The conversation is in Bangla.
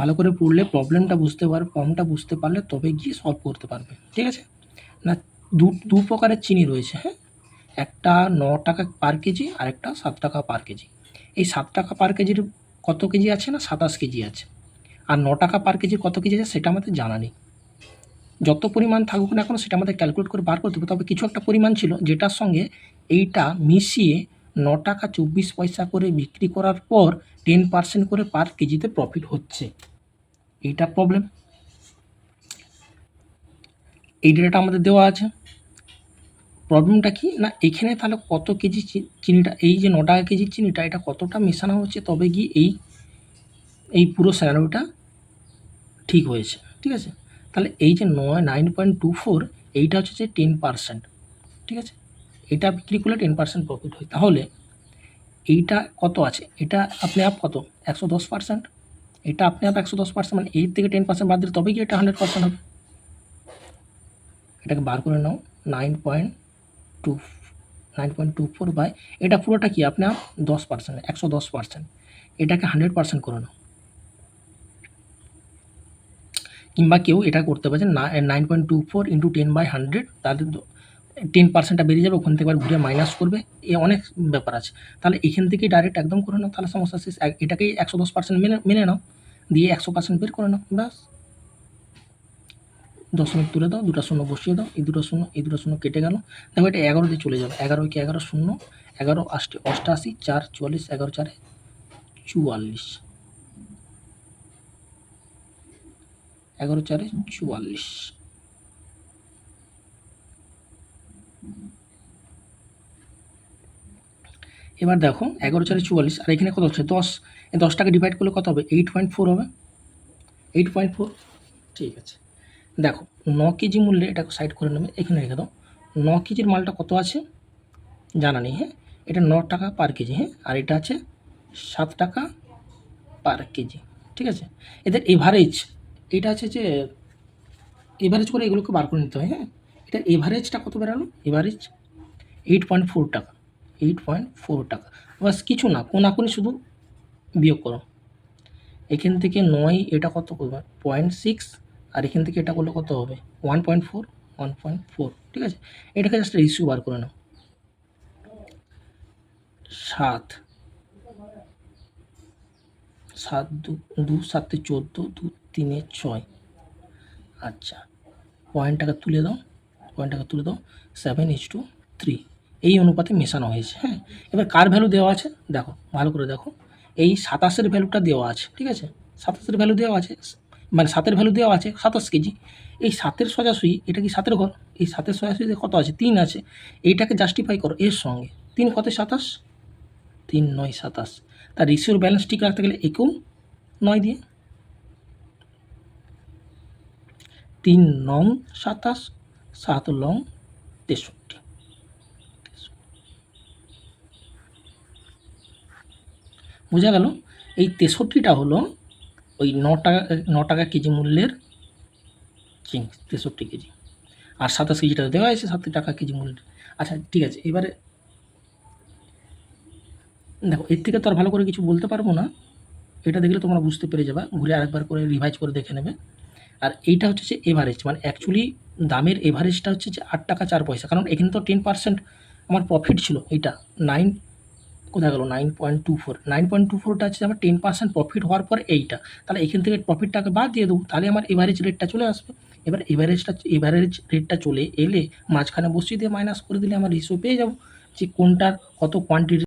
ভালো করে পড়লে প্রবলেমটা বুঝতে পারবে ফর্মটা বুঝতে পারলে তবে গিয়ে সলভ করতে পারবে, ঠিক আছে? না, দু দু প্রকারের চিনি রয়েছে হ্যাঁ? একটা ন টাকা পার কেজি আর একটা সাত টাকা পার কেজি। এই সাত টাকা পার কেজির কত কেজি আছে না, সাতাশ কেজি আছে। আর ন টাকা পার কেজির কত কেজি আছে, সেটা আমাদের জানা নেই। যত পরিমাণ থাকুক না কেন, সেটা আমাদের ক্যালকুলেট করে বার করতে হবে। তবে কিছু একটা পরিমাণ ছিল, যেটার সঙ্গে এইটা মিশিয়ে ন টাকা চব্বিশ পয়সা করে বিক্রি করার পর টেন পার্সেন্ট করে পার কেজিতে প্রফিট হচ্ছে। এইটা প্রবলেম এই ডেটাটা আমাদের দেওয়া আছে। প্রবলেমটা কি? না, এখানে তাহলে কত কেজি চিনিটা, এই যে ন টাকা কেজির চিনিটা, এটা কতটা মেশানো হচ্ছে? তবে গিয়ে এই এই পুরো স্যালারিটা ঠিক হয়েছে। ঠিক আছে? তাহলে এই যে নয় নাইন পয়েন্ট টু ফোর এইটা হচ্ছে যে টেন পার্সেন্ট ঠিক আছে? এটা বিক্রি করলে টেন পার্সেন্ট প্রফিট হয়। তাহলে এইটা কত আছে? এটা আপনি আপ কত? একশো দশ পার্সেন্ট এটা আপনি আপ একশো দশ পার্সেন্ট মানে এইট থেকে টেন পার্সেন্ট বাদ দিলে তবেই কি এটা হান্ড্রেড পার্সেন্ট হবে? এটাকে বার করে নাও। Nine point two nine point two four by এটা পুরোটা কি? আপনি আপ দশ পার্সেন্ট একশো দশ পার্সেন্ট এটাকে হান্ড্রেড পার্সেন্ট করে নাও। কিংবা কেউ এটা করতে পারছে nine point two four into ten by hundred তাহলে টেন পার্সেন্টটা বেরিয়ে যাবে, ওখান থেকে এবার ঘুরে মাইনাস করবে, এ অনেক ব্যাপার আছে। তাহলে এখান থেকে ডাইরেক্ট একদম করে নাও, তাহলে সমস্যা শেষ। এটাকেই একশো দশ পার্সেন্ট মেনে মেনে নাও, দিয়ে একশো পার্সেন্ট বের করে নাও, ব্যাস। দশমিক তুলে দাও, দুটো শূন্য বসিয়ে দাও, এই দুটো শূন্য, এই দুটো শূন্য কেটে গেল। দেখো এটা এগারো দিয়ে চলে যাবে, এগারো কি এগারো শূন্য, এগারো আষ্টে, অষ্টাশি, চার চুয়াল্লিশ, এগারো চারে চুয়াল্লিশ। এগারো চারে চুয়াল্লিশ। এবার দেখো, এগারো চারে চুয়াল্লিশ, আর এখানে কত হচ্ছে? দশ। এই দশটাকে ডিভাইড করলে কত হবে? এইট পয়েন্ট ফোর হবে। এইট পয়েন্ট ফোর ঠিক আছে। দেখো, ন কেজি মূল্যে এটাকে সাইড করে নেবে। এখানে রেখে দাও। ন কেজির মালটা কত আছে? জানা নেই হ্যাঁ? এটা ন টাকা পার কেজি হ্যাঁ? আর এটা আছে সাত টাকা পার কেজি ঠিক আছে? এদের এভারেজ এটা আছে যে এভারেজ করে এগুলোকে বার করে নিতে হয় হ্যাঁ? এটার এভারেজটা কত বেরালো এভারেজ এইট পয়েন্ট ফোর টাকা। এইট পয়েন্ট ফোর টাকা। বাস কিছু না, কোনাকুনি শুধু বিয়োগ করো। এখান থেকে নয়, এটা কত করবে? পয়েন্ট সিক্স আর এখান থেকে এটা করলে কত হবে? One point four one point four ঠিক আছে? এটাকে জাস্ট রেশিও বার করে নাও। সাত। সাত দু দু সাতে চোদ্দ, দু তিনে ছয়। আচ্ছা পয়েন্টটাকে তুলে দাও। পয়েন্টটাকে তুলে দাও সেভেন এইচ টু থ্রি এই অনুপাতে মেশানো হয়েছে হ্যাঁ? এবার কার ভ্যালু দেওয়া আছে? দেখো, ভালো করে দেখো। এই সাতাশের ভ্যালুটা দেওয়া আছে, ঠিক আছে? সাতাশের ভ্যালু দেওয়া আছে মানে সাতের ভ্যালু দেওয়া আছে সাতাশ কেজি। এই সাতের সোজাসুই, এটা কি সাতের ঘর? এই সাতের সোজাসুইতে কত আছে? তিন আছে। এইটাকে জাস্টিফাই করো এর সঙ্গে। তিন কত সাতাশ? তিন নয় সাতাশ। তার রেশিওর ব্যালেন্স ঠিক রাখতে গেলে একেও নয় দিয়ে। তিন নং সাতাশ সাত লং তেষট্টি। বোঝা গেল? এই তেষট্টিটা হলো ওই ন টাকা ন টাকা কেজি মূল্যের চিনি, তেষট্টি কেজি। আর সাতাশ কেজিটা দেওয়া আছে সাত টাকা কেজি মূল্যের। আচ্ছা ঠিক আছে, এবারে দেখো, এর থেকে তো আর ভালো করে কিছু বলতে পারব না। এটা দেখলে তোমরা বুঝতে পেরে যাবে। ঘুরে আরেকবার করে রিভাইজ করে দেখে নেবে। আর এইটা হচ্ছে যে এভারেজ মানে অ্যাকচুয়ালি দামের এভারেজটা হচ্ছে যে আট টাকা চার পয়সা। কারণ এখানে তো টেন পার্সেন্ট আমার প্রফিট ছিল এইটা নাইন কোথায় গেলো? Nine point two four nine point two ফোরটা হচ্ছে আমার টেন পার্সেন্ট প্রফিট হওয়ার পর এইটা। তাহলে এখান থেকে প্রফিটটাকে বাদ দিয়ে দেবো। তাহলে আমার এভারেজ রেটটা চলে আসবে। এবার এভারেজটা এভারেজ রেটটা চলে এলে মাঝখানে বসিয়ে দিয়ে মাইনাস করে দিলে আমার রিসিও পেয়ে যাব। যে কোনটার কত কোয়ান্টিটি